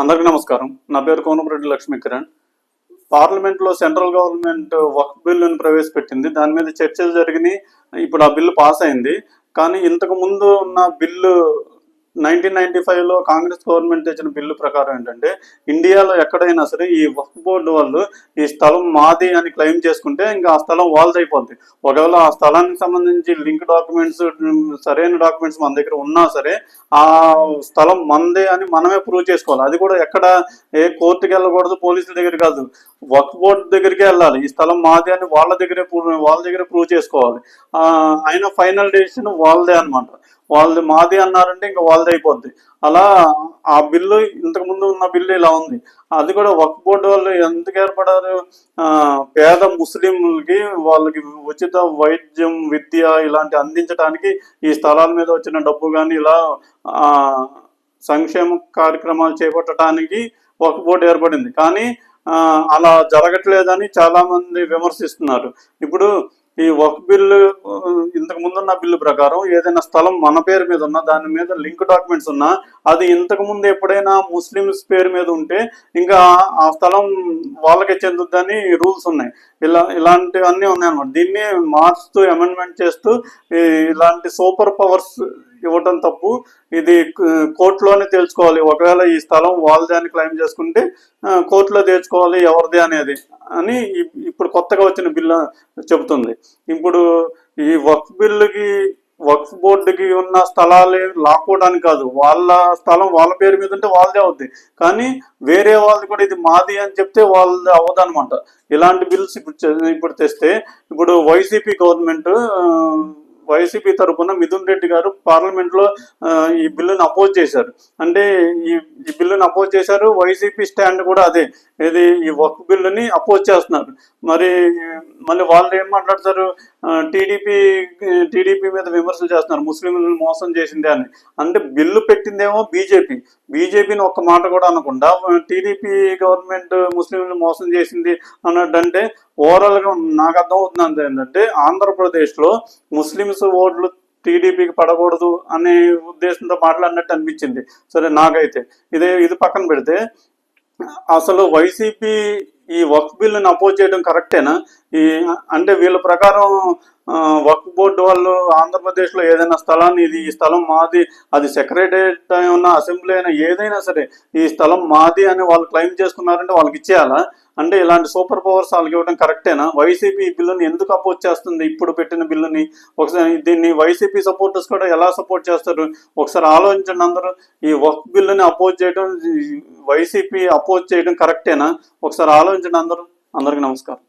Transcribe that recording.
అందరికీ నమస్కారం. నా పేరు కోనమరెడ్డి లక్ష్మీ కిరణ్ పార్లమెంట్లో సెంట్రల్ గవర్నమెంట్ వక్ బిల్లును ప్రవేశపెట్టింది. దాని మీద చర్చలు జరిగినాయి. ఇప్పుడు ఆ బిల్లు పాస్ అయింది. కానీ ఇంతకు ముందు ఉన్న బిల్లు నైన్టీన్ నైన్టీ ఫైవ్లో కాంగ్రెస్ గవర్నమెంట్ తెచ్చిన బిల్లు ప్రకారం ఏంటంటే ఇండియాలో ఎక్కడైనా సరే ఈ వక్ఫ్ బోర్డు వాళ్ళు ఈ స్థలం మాది అని క్లెయిమ్ చేసుకుంటే ఇంకా ఆ స్థలం వాళ్ళది అయిపోద్ది. ఒకవేళ ఆ స్థలానికి సంబంధించి లింక్ డాక్యుమెంట్స్ సరైన డాక్యుమెంట్స్ మన దగ్గర ఉన్నా సరే ఆ స్థలం మనదే అని మనమే ప్రూవ్ చేసుకోవాలి. అది కూడా ఎక్కడ ఏ కోర్టుకి వెళ్ళకూడదు పోలీసుల దగ్గర కాదు. వక్ఫ్ బోర్డు దగ్గరికి వెళ్ళాలి. ఈ స్థలం మాది అని వాళ్ళ దగ్గరే ప్రూ- వాళ్ళ దగ్గరే ప్రూవ్ చేసుకోవాలి. ఆయన ఫైనల్ డెసిషన్ వాళ్ళదే అన్నమాట. వాళ్ళది మాది అన్నారంటే ఇంకా వాళ్ళది అయిపోద్ది. అలా ఆ బిల్లు ఇంతకు ముందు ఉన్న బిల్లు ఇలా ఉంది. అది కూడా వక్ బోర్డు వాళ్ళు ఎందుకు ఏర్పడారు? పేద ముస్లింలకి వాళ్ళకి ఉచిత వైద్యం విద్య ఇలాంటి అందించడానికి ఈ స్థలాల మీద వచ్చిన డబ్బు కానీ ఇలా సంక్షేమ కార్యక్రమాలు చేపట్టడానికి ఒక బోర్డు ఏర్పడింది. కానీ అలా జరగట్లేదని చాలా మంది విమర్శిస్తున్నారు. ఇప్పుడు ఈ ఒక బిల్లు ఇంతకు ముందున్న బిల్లు ప్రకారం ఏదైనా స్థలం మన పేరు మీద ఉన్నా దాని మీద లింక్ డాక్యుమెంట్స్ ఉన్నా అది ఇంతకు ముందు ఎప్పుడైనా ముస్లిమ్స్ పేరు మీద ఉంటే ఇంకా ఆ స్థలం వాళ్ళకే చెందుద్దని రూల్స్ ఉన్నాయి. ఇలా ఇలాంటివన్నీ ఉన్నాయన్నమాట దీన్ని మార్చుతూ అమెండ్మెంట్ చేస్తూ ఈ ఇలాంటి సూపర్ పవర్స్ ఇవ్వటం తప్పు. ఇది కోర్టులోనే తెలుసుకోవాలి ఒకవేళ ఈ స్థలం వాళ్ళదే అని క్లెయిమ్ చేసుకుంటే కోర్టులో తేల్చుకోవాలి ఎవరిది అనేది అని ఇప్పుడు కొత్తగా వచ్చిన బిల్లు చెబుతుంది. ఇప్పుడు ఈ వక్ఫ్ బిల్లుకి వక్ఫ్ బోర్డుకి ఉన్న స్థలాలు లాక్కోవడానికి కాదు. వాళ్ళ స్థలం వాళ్ళ పేరు మీద ఉంటే వాళ్ళదే అవుద్ది. కానీ వేరే వాళ్ళది కూడా ఇది మాది అని చెప్తే వాళ్ళది అవ్వదు అనమాట ఇలాంటి బిల్స్ ఇప్పుడు ఇప్పుడు తెస్తే ఇప్పుడు వైసీపీ గవర్నమెంట్ వైసీపీ తరఫున మిథున్ రెడ్డి గారు పార్లమెంట్లో ఈ బిల్లును అపోజ్ చేశారు. అంటే ఈ ఈ బిల్లును అపోజ్ చేశారు వైసీపీ స్టాండ్ కూడా అదే. ఇది ఈ వక్ బిల్లుని అపోజ్ చేస్తున్నారు. మరి మళ్ళీ వాళ్ళు ఏం మాట్లాడతారు? టీడీపీ టీడీపీ మీద విమర్శలు చేస్తున్నారు. ముస్లింలను మోసం చేసిందే అని. అంటే బిల్లు పెట్టిందేమో బీజేపీ. బీజేపీని ఒక్క మాట కూడా అనకుండా టీడీపీ గవర్నమెంట్ ముస్లింలను మోసం చేసింది అన్నట్టు అంటే ఓవరాల్గా నాకు అర్థం అవుతుంది ఏంటంటే ఆంధ్రప్రదేశ్లో కాంగ్రెస్ ఓట్లు టీడీపీకి పడకూడదు అనే ఉద్దేశంతో మాట్లాడినట్టు అనిపించింది. సరే నాకైతే. ఇదే ఇది పక్కన పెడితే అసలు వైసీపీ ఈ వక్ బిల్లుని అపోజ్ చేయడం కరెక్టేనా? ఈ అంటే వీళ్ళ ప్రకారం వక్ బోర్డు వాళ్ళు ఆంధ్రప్రదేశ్లో ఏదైనా స్థలాన్ని ఇది ఈ స్థలం మాది అది సెక్రటరియట్ అయినా అసెంబ్లీ అయినా ఏదైనా సరే ఈ స్థలం మాది అని వాళ్ళు క్లెయిమ్ చేసుకున్నారంటే వాళ్ళకి ఇచ్చేయాలా? అంటే ఇలాంటి సూపర్ పవర్స్ వాళ్ళకి ఇవ్వడం కరెక్టేనా? వైసీపీ ఈ బిల్లుని ఎందుకు అపోజ్ చేస్తుంది? ఇప్పుడు పెట్టిన బిల్లుని ఒకసారి దీన్ని వైసీపీ సపోర్టర్స్ కూడా ఎలా సపోర్ట్ చేస్తారు? ఒకసారి ఆలోచించండి అందరూ. ఈ వర్క్ బిల్లుని అపోజ్ చేయడం వైసీపీ అపోజ్ చేయడం కరెక్టేనా? ఒకసారి ఆలోచించండి అందరూ. అందరికీ నమస్కారం.